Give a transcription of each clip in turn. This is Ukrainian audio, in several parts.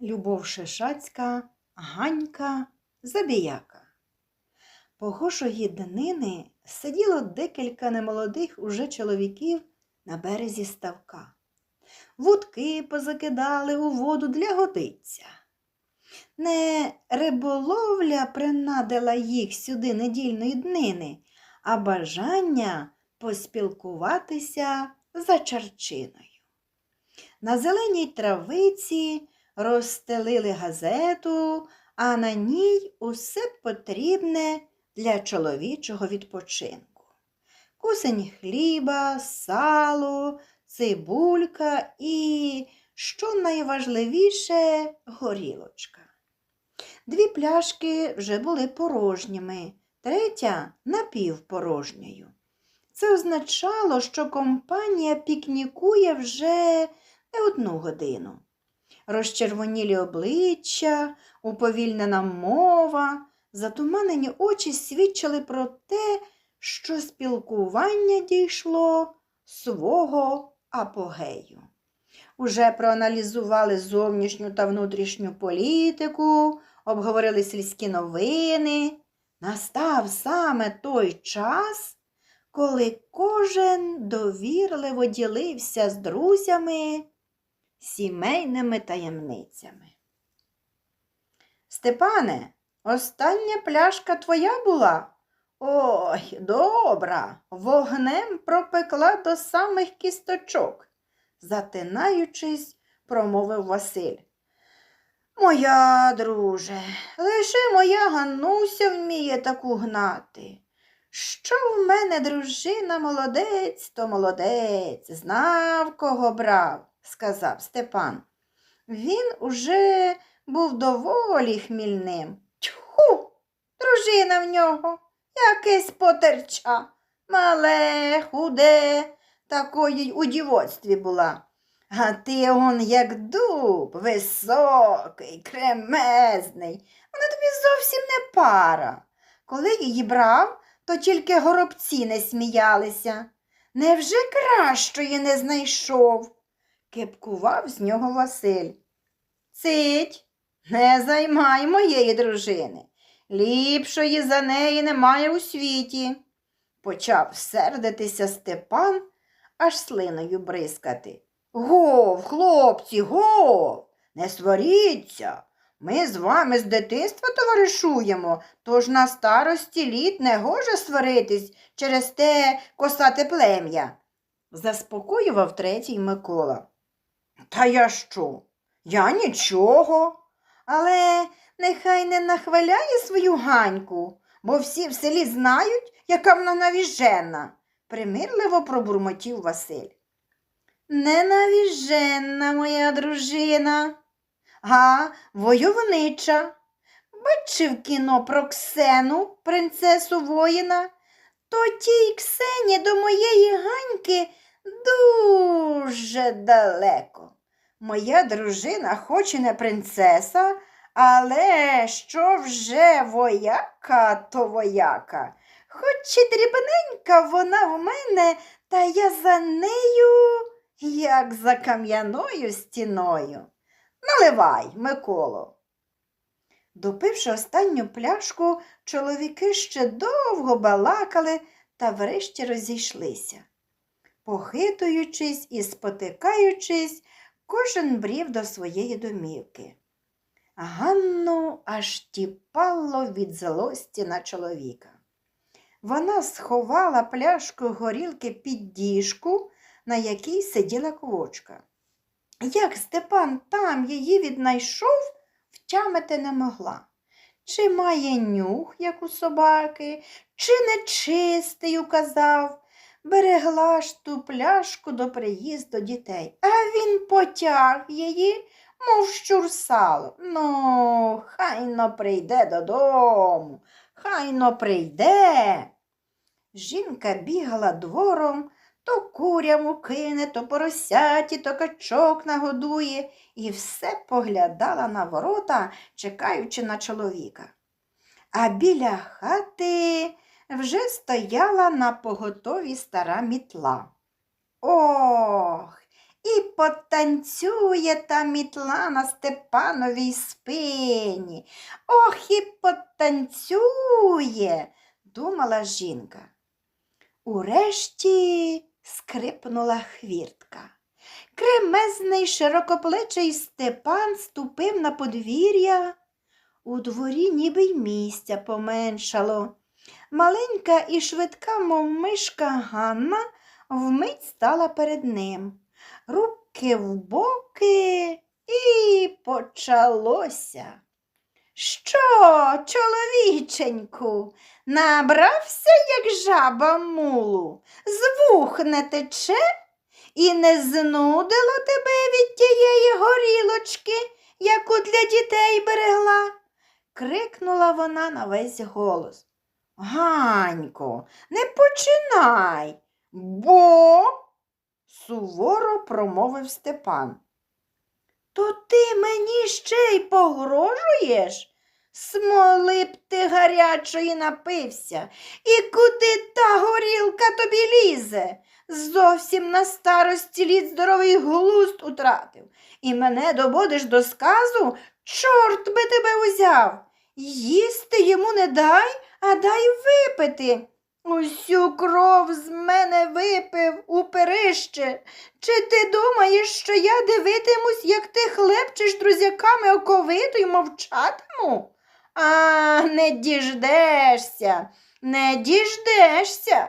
Любов Шишацька, Ганька, Забіяка. Погожої днини сиділо декілька немолодих уже чоловіків на березі ставка. Вудки позакидали у воду для годиця. Не риболовля принадила їх сюди недільної днини, а бажання поспілкуватися за чарчиною. На зеленій травиці розстелили газету, а на ній усе потрібне для чоловічого відпочинку. Кусень хліба, сало, цибулька і, що найважливіше, горілочка. Дві пляшки вже були порожніми, третя напівпорожньою. Це означало, що компанія пікнікує вже не одну годину. Розчервонілі обличчя, уповільнена мова, затуманені очі свідчили про те, що спілкування дійшло свого апогею. Уже проаналізували зовнішню та внутрішню політику, обговорили сільські новини. Настав саме той час, коли кожен довірливо ділився з друзями сімейними таємницями. Степане, остання пляшка твоя була? Ой, добра, вогнем пропекла до самих кісточок, затинаючись, промовив Василь. Моя, друже, лише моя Ганнуся вміє таку гнати. Що в мене дружина молодець, то молодець, знав, кого брав, сказав Степан. Він уже був доволі хмільним. Тьху, дружина в нього, якесь потерча, мале, худе, такої у дівоцтві була. А ти он як дуб, високий, кремезний. Вона тобі зовсім не пара. Коли її брав, то тільки горобці не сміялися. Невже кращої не знайшов? Кепкував з нього Василь. Цить, не займай моєї дружини. Ліпшої за неї немає у світі. Почав сердитися Степан, аж слиною бризкати. Гов, хлопці, гов, не сваріться. Ми з вами з дитинства товаришуємо, тож на старості літ не гоже сваритись через те косате плем'я, заспокоював третій Микола. Та я що? Я нічого. Але нехай не нахваляє свою ганьку, бо всі в селі знають, яка вона навіжена, примирливо пробурмотів Василь. Не навіжена моя дружина, а войовнича. Бачив кіно про Ксену, принцесу воїна, то тій Ксені до моєї ганьки дуже далеко. Моя дружина хоч і не принцеса, але що вже вояка, то вояка. Хоч і дрібненька вона в мене, та я за нею, як за кам'яною стіною. Наливай, Миколо. Допивши останню пляшку, чоловіки ще довго балакали та врешті розійшлися. Похитуючись і спотикаючись, кожен брів до своєї домівки. Ганну аж тіпало від злості на чоловіка. Вона сховала пляшку горілки під діжку, на якій сиділа квочка. Як Степан там її віднайшов, втямити не могла. Чи має нюх, як у собаки, чи нечистий указав, берегла ж ту пляшку до приїзду дітей, а він потяг її, мов щур сало. Ну, хайно прийде додому, хайно прийде. Жінка бігала двором, то курям кине, то поросяті, то качок нагодує і все поглядала на ворота, чекаючи на чоловіка. А біля хати вже стояла на поготові стара мітла. Ох, і потанцює та мітла на Степановій спині. Ох, і потанцює, думала жінка. Урешті скрипнула хвіртка. Кремезний широкоплечий Степан ступив на подвір'я. У дворі ніби й місця поменшало. Маленька і швидка, мов мишка Ганна, вмить стала перед ним. Руки в боки і почалося. Що, чоловіченьку, набрався, як жаба мулу, з вух не тече і не знудило тебе від тієї горілочки, яку для дітей берегла? крикнула вона на весь голос. Ганько, не починай, бо суворо промовив Степан. То ти мені ще й погрожуєш? Смоли б ти гарячої напився, і куди та горілка тобі лізе? Зовсім на старості літ здоровий глузд утратив, і мене доводиш до сказу, чорт би тебе узяв. Їсти йому не дай, а дай випити. Усю кров з мене випив у перище. Чи ти думаєш, що я дивитимусь, як ти хлебчеш друзяками оковиту й мовчатиму? А не діждешся, не діждешся.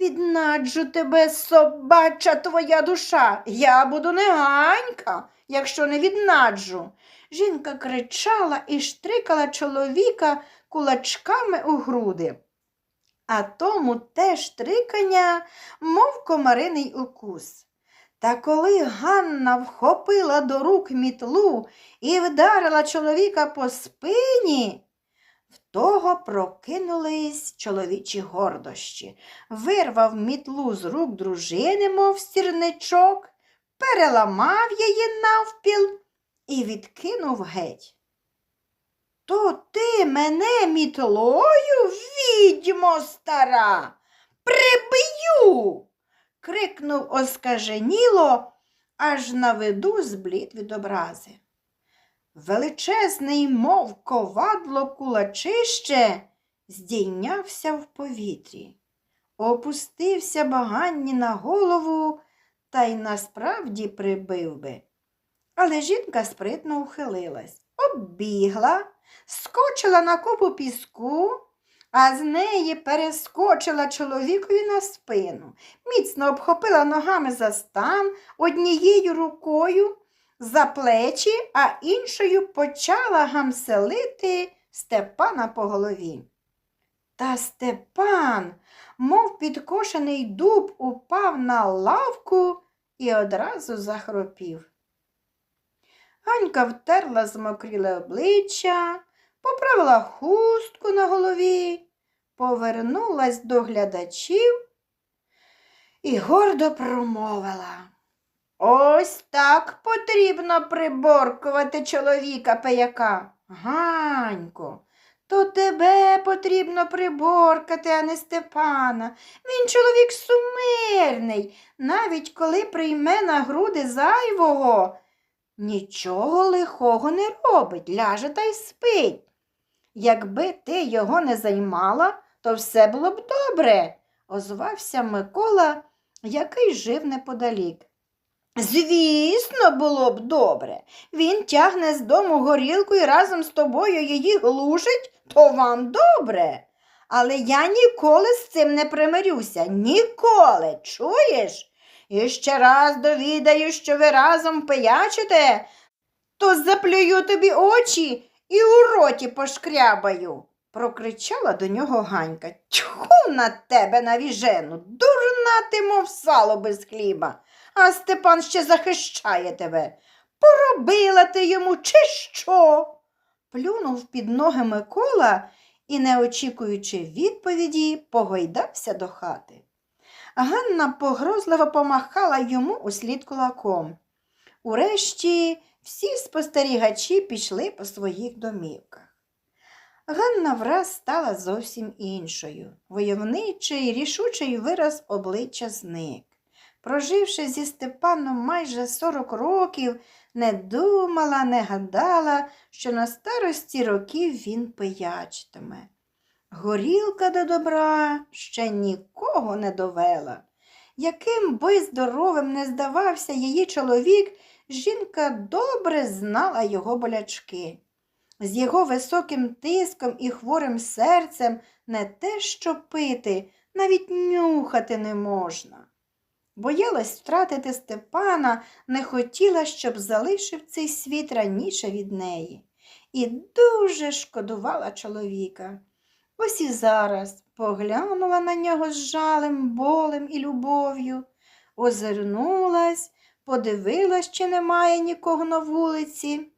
Віднаджу тебе, собача твоя душа. Я буду неганька, якщо не віднаджу. Жінка кричала і штрикала чоловіка кулачками у груди. А тому те штрикання, мов комариний укус. Та коли Ганна вхопила до рук мітлу і вдарила чоловіка по спині, в того прокинулись чоловічі гордощі, вирвав мітлу з рук дружини, мов стірничок, переламав її навпіл і відкинув геть. То ти мене мітлою, відьмо стара, прибию. крикнув оскаженіло, аж на виду зблід від образи. Величезний, мов ковадло кулачище, здійнявся в повітрі, опустився баганні на голову та й насправді прибив би. Але жінка спритно ухилилась, оббігла, скочила на купу піску, а з неї перескочила чоловікові на спину, міцно обхопила ногами за стан однією рукою за плечі, а іншою почала гамселити Степана по голові. Та Степан, мов підкошений дуб, упав на лавку і одразу захропів. Ганька втерла змокріле обличчя, поправила хустку на голові, повернулась до глядачів і гордо промовила. Ось так потрібно приборкувати чоловіка пияка. Ганько, то тебе потрібно приборкати, а не Степана. Він чоловік сумирний, навіть коли прийме на груди зайвого. Нічого лихого не робить, ляже та й спить. Якби ти його не займала, то все було б добре, озвався Микола, який жив неподалік. Звісно, було б добре. Він тягне з дому горілку і разом з тобою її глушить, то вам добре. Але я ніколи з цим не примирюся. Ніколи, чуєш? І ще раз довідаю, що ви разом пиячите, то заплюю тобі очі і у роті пошкрябаю, прокричала до нього Ганька. Тьху на тебе, навіжену, дурна ти, мов сало без хліба, а Степан ще захищає тебе. Поробила ти йому, чи що? Плюнув під ноги Микола і, не очікуючи відповіді, погойдався до хати. Ганна погрозливо помахала йому услід кулаком. Урешті всі спостерігачі пішли по своїх домівках. Ганна враз стала зовсім іншою. Войовничий, рішучий вираз обличчя зник. проживши зі Степаном майже 40 років, не думала, не гадала, що на старості років він пиячитиме. Горілка до добра ще нікого не довела. Яким би здоровим не здавався її чоловік, жінка добре знала його болячки. З його високим тиском і хворим серцем не те, що пити, навіть нюхати не можна. Боялась втратити Степана, не хотіла, щоб залишив цей світ раніше від неї. І дуже шкодувала чоловіка. Ось і зараз поглянула на нього з жалем, болем і любов'ю, озирнулась, подивилась, чи немає нікого на вулиці,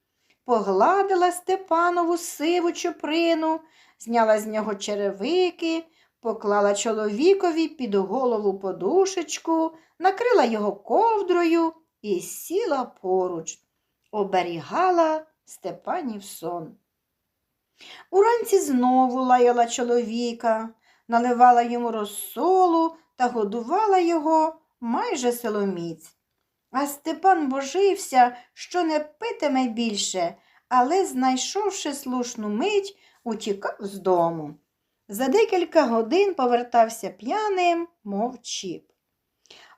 погладила Степанову сиву чуприну, зняла з нього черевики, поклала чоловікові під голову подушечку, накрила його ковдрою і сіла поруч, оберігала Степанів сон. Уранці знову лаяла чоловіка, наливала йому розсолу та годувала його майже силоміць. А Степан божився, що не питиме більше, але, знайшовши слушну мить, утікав з дому. За декілька годин повертався п'яним, мов чіп.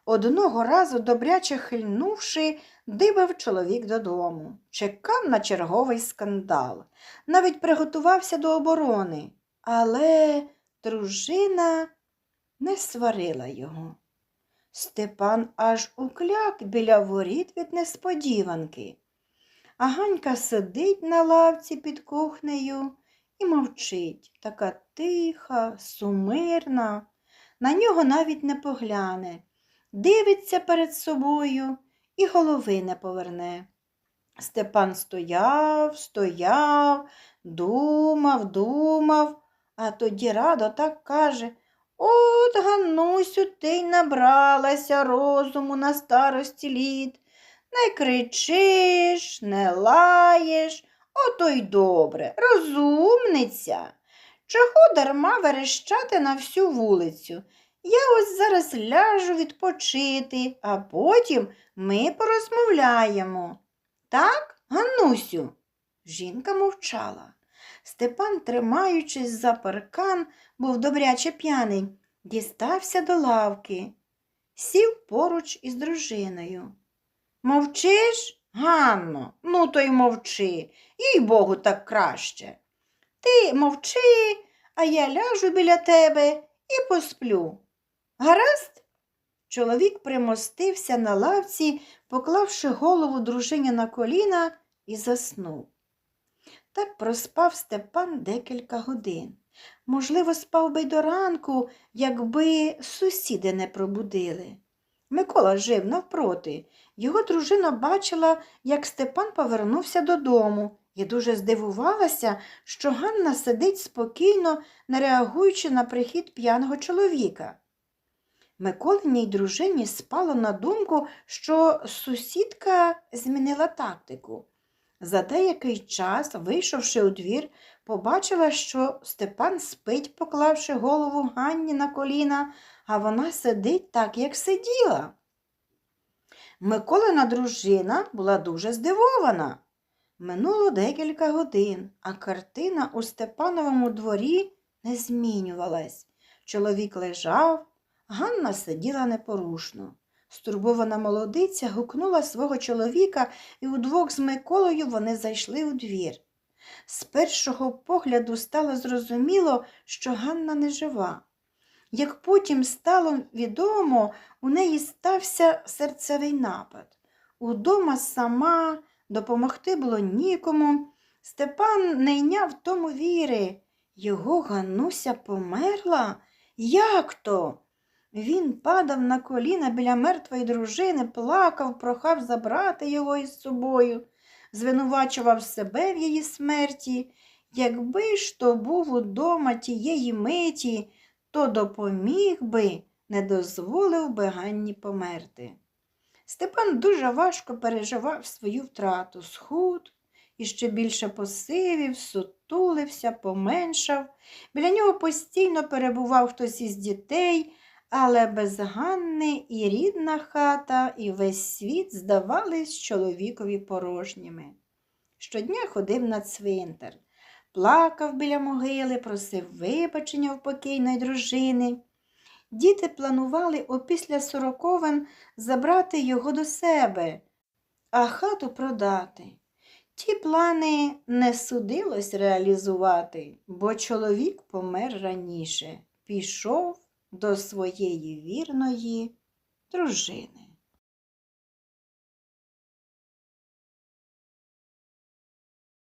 Одного разу, добряче хильнувши, дибав чоловік додому, чекав на черговий скандал, навіть приготувався до оборони, але дружина не сварила його. Степан аж укляк біля воріт від несподіванки. А Ганька сидить на лавці під кухнею і мовчить, така тиха, сумирна, на нього навіть не погляне, дивиться перед собою і голови не поверне. Степан стояв, стояв, думав, думав, а тоді радо так каже От, Ганусю, ти й набралася розуму на старості літ. Не кричиш, не лаєш, ото й добре, розумниця. Чого дарма верещати на всю вулицю? Я ось зараз ляжу відпочити, а потім ми порозмовляємо. Так, Ганусю? Жінка мовчала. Степан, тримаючись за паркан, був добряче п'яний, дістався до лавки, сів поруч із дружиною. Мовчиш, Ганно, ну то й мовчи, їй Богу, так краще. Ти мовчи, а я ляжу біля тебе і посплю. Гаразд? Чоловік примостився на лавці, поклавши голову дружині на коліна, і заснув. Так проспав Степан декілька годин. Можливо, спав би й до ранку, якби сусіди не пробудили. Микола жив навпроти. Його дружина бачила, як Степан повернувся додому, і дуже здивувалася, що Ганна сидить спокійно, не реагуючи на прихід п'яного чоловіка. Миколиній дружині спало на думку, що сусідка змінила тактику. За деякий час, вийшовши у двір, побачила, що Степан спить, поклавши голову Ганні на коліна, а вона сидить так, як сиділа. Миколина дружина була дуже здивована. Минуло декілька годин, а картина у Степановому дворі не змінювалась. Чоловік лежав, Ганна сиділа непорушно. Стурбована молодиця гукнула свого чоловіка, і удвох з Миколою вони зайшли у двір. З першого погляду стало зрозуміло, що Ганна не жива. Як потім стало відомо, у неї стався серцевий напад. Удома сама допомогти було нікому. Степан не йняв тому віри. Його Гануся померла? Як то? Він падав на коліна біля мертвої дружини, плакав, прохав забрати його із собою, звинувачував себе в її смерті. Якби ж то був удома тієї миті, то допоміг би, не дозволив би Ганні померти. Степан дуже важко переживав свою втрату, схуд і ще більше посивів, сутулився, поменшав. Біля нього постійно перебував хтось із дітей, Але без Ганни і рідна хата, і весь світ здавались чоловікові порожніми. Щодня ходив на цвинтар, плакав біля могили, просив вибачення в покійної дружини. Діти планували опісля сороковин забрати його до себе, а хату продати. Ті плани не судилось реалізувати, бо чоловік помер раніше, пішов до своєї вірної дружини.